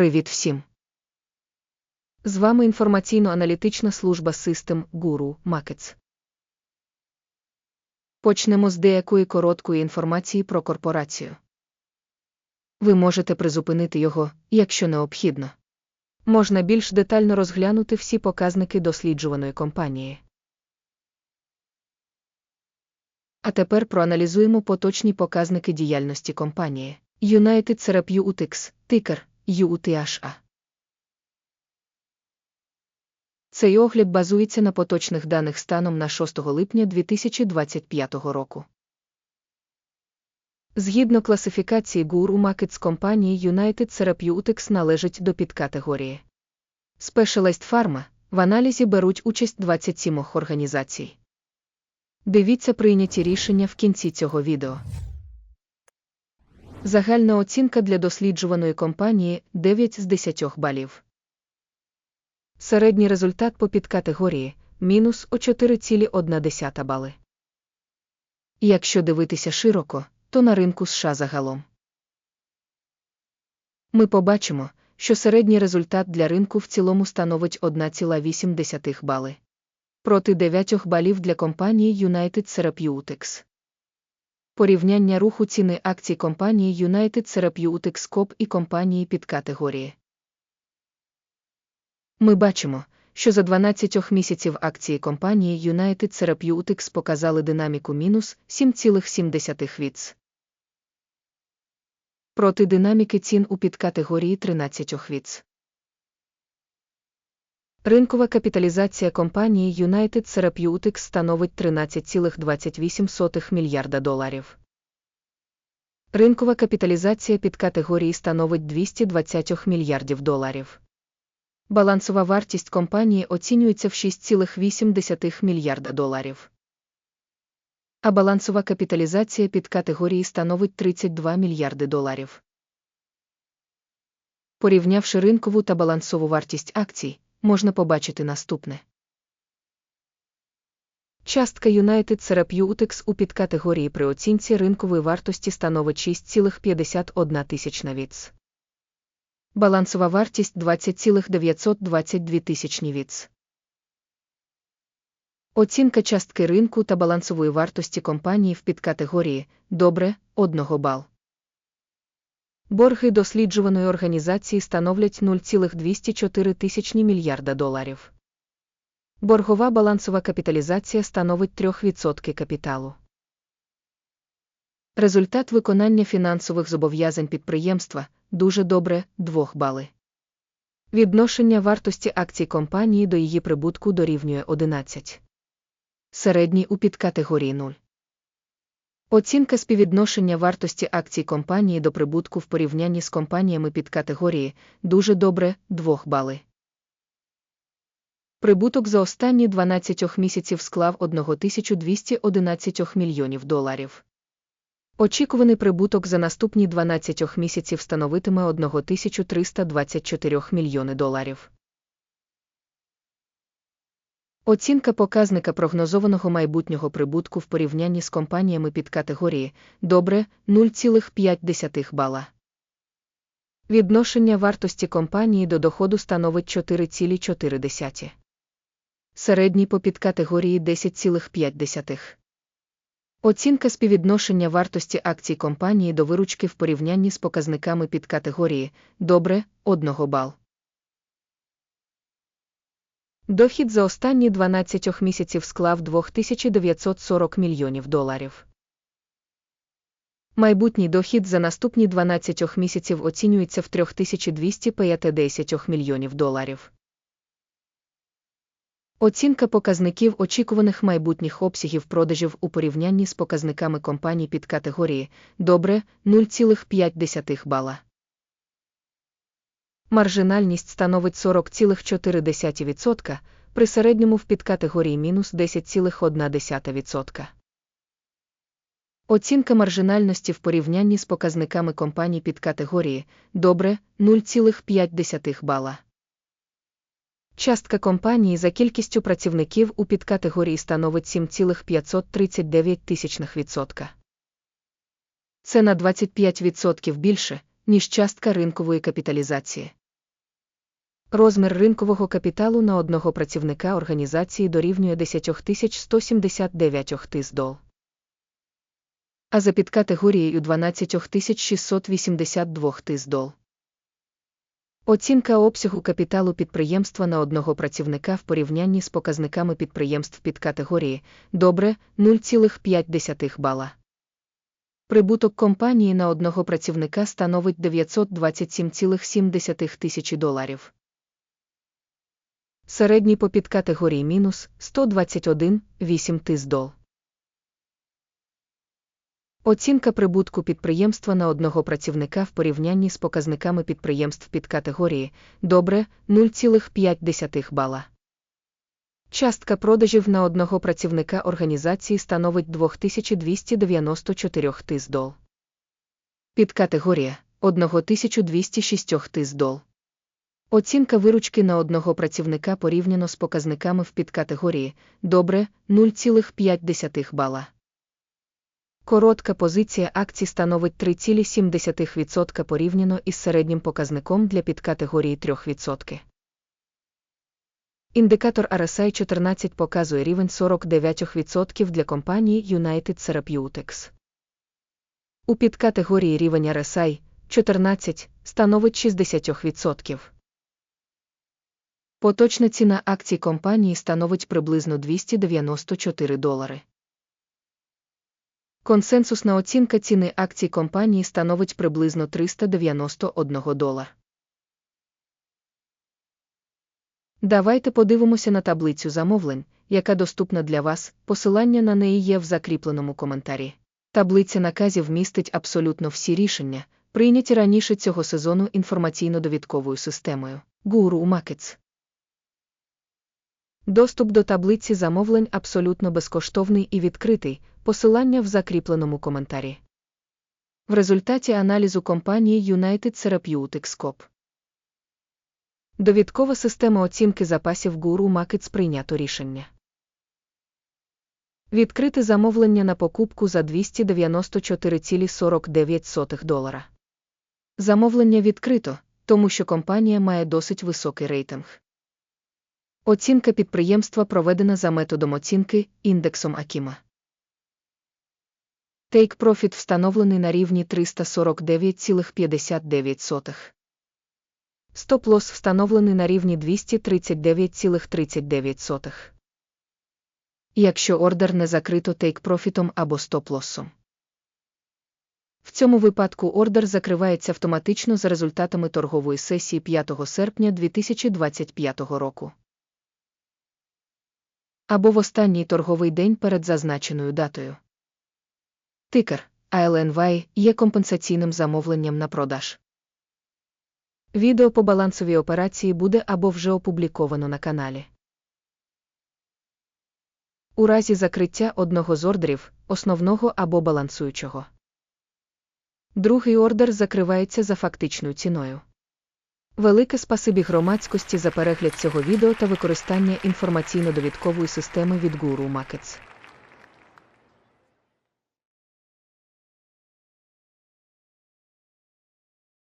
Привіт всім! З вами інформаційно-аналітична служба System Guru Markets. Почнемо з деякої короткої інформації про корпорацію. Ви можете призупинити його, якщо необхідно. Можна більш детально розглянути всі показники досліджуваної компанії. А тепер проаналізуємо поточні показники діяльності компанії. United Therapeutics, тикер UTHA. Цей огляд базується на поточних даних станом на 6 липня 2025 року. Згідно класифікації Guru Markets компанії United Therapeutics належить до підкатегорії. Specialized Pharma в аналізі беруть участь 27 організацій. Дивіться прийняті рішення в кінці цього відео. Загальна оцінка для досліджуваної компанії 9 з 10 балів. Середній результат по підкатегорії мінус о 4,1 бали. Якщо дивитися широко, то на ринку США загалом. Ми побачимо, що середній результат для ринку в цілому становить 1,8 бали. Проти 9 балів для компанії United Therapeutics. Порівняння руху ціни акцій компанії United Therapeutics Corp і компанії під категорії. Ми бачимо, що за 12 місяців акції компанії United Therapeutics показали динаміку мінус 7,7 віц. Проти динаміки цін у підкатегорії 13 віц. Ринкова капіталізація компанії United Therapeutics становить 13,28 мільярда доларів. Ринкова капіталізація під категорії становить 220 мільярдів доларів. Балансова вартість компанії оцінюється в 6,8 мільярда доларів. А балансова капіталізація під категорії становить 32 мільярди доларів. Порівнявши ринкову та балансову вартість акцій, можна побачити наступне. Частка United Therapeutics у підкатегорії при оцінці ринкової вартості становить 6,51 тисячна віц. Балансова вартість 20,922 тисячні віц. Оцінка частки ринку та балансової вартості компанії в підкатегорії добре 1 бал. Борги досліджуваної організації становлять 0,204 тисячні мільярда доларів. Боргова балансова капіталізація становить 3% капіталу. Результат виконання фінансових зобов'язань підприємства дуже добре 2 бали. Відношення вартості акцій компанії до її прибутку дорівнює 11. Середній у підкатегорії 0. Оцінка співвідношення вартості акцій компанії до прибутку в порівнянні з компаніями під категорії дуже добре 2 бали. Прибуток за останні 12 місяців склав 1211 мільйонів доларів. Очікуваний прибуток за наступні 12 місяців становитиме 1324 мільйони доларів. Оцінка показника прогнозованого майбутнього прибутку в порівнянні з компаніями під категорії добре 0,5 бала. Відношення вартості компанії до доходу становить 4,4. Середній по підкатегорії 10,5. Оцінка співвідношення вартості акцій компанії до виручки в порівнянні з показниками під категорії добре 1 бал. Дохід за останні 12 місяців склав 2940 мільйонів доларів. Майбутній дохід за наступні 12 місяців оцінюється в 3250 мільйонів доларів. Оцінка показників очікуваних майбутніх обсягів продажів у порівнянні з показниками компаній під категорії добре 0,5 бала. Маржинальність становить 40,4% при середньому в підкатегорії мінус 10,1%. Оцінка маржинальності в порівнянні з показниками компаній під категорії добре 0,5 бала. Частка компанії за кількістю працівників у підкатегорії становить 7,539%. Це на 25% більше, ніж частка ринкової капіталізації. Розмір ринкового капіталу на одного працівника організації дорівнює 10 179 тис. А за підкатегорією 12 682 тис. Оцінка обсягу капіталу підприємства на одного працівника в порівнянні з показниками підприємств підкатегорії добре 0,5 бала. Прибуток компанії на одного працівника становить 927,7 тисячі доларів. Середній по підкатегорії мінус 121,8 тис дол. Оцінка прибутку підприємства на одного працівника в порівнянні з показниками підприємств підкатегорії добре 0,5 бала. Частка продажів на одного працівника організації становить 2294 тис дол. Підкатегорія 1206 тис дол. Оцінка виручки на одного працівника порівняно з показниками в підкатегорії добре 0,5 бала. Коротка позиція акцій становить 3,7% порівняно із середнім показником для підкатегорії 3%. Індикатор RSI 14 показує рівень 49% для компанії United Therapeutics. У підкатегорії рівень RSI 14 становить 60%. Поточна ціна акцій компанії становить приблизно 294 долари. Консенсусна оцінка ціни акцій компанії становить приблизно 391 долар. Давайте подивимося на таблицю замовлень, яка доступна для вас. Посилання на неї є в закріпленому коментарі. Таблиця наказів містить абсолютно всі рішення, прийняті раніше цього сезону інформаційно-довідковою системою Guru Markets. Доступ до таблиці замовлень абсолютно безкоштовний і відкритий, посилання в закріпленому коментарі. В результаті аналізу компанії United Therapeutics Corp. Довідкова система оцінки запасів Guru Markets прийнято рішення. Відкрити замовлення на покупку за 294,49 долара. Замовлення відкрито, тому що компанія має досить високий рейтинг. Оцінка підприємства проведена за методом оцінки індексом Акіма. Take Profit встановлений на рівні 349,59. Стоп-лосс встановлений на рівні 239,39. Якщо ордер не закрито тейк-профітом або стоп-лоссом. В цьому випадку ордер закривається автоматично за результатами торгової сесії 5 серпня 2025 року. Або в останній торговий день перед зазначеною датою. Тикер ALNY є компенсаційним замовленням на продаж. Відео по балансовій операції буде або вже опубліковано на каналі. У разі закриття одного з ордерів, основного або балансуючого. Другий ордер закривається за фактичною ціною. Велике спасибі громадськості за перегляд цього відео та використання інформаційно-довідкової системи від Guru Markets.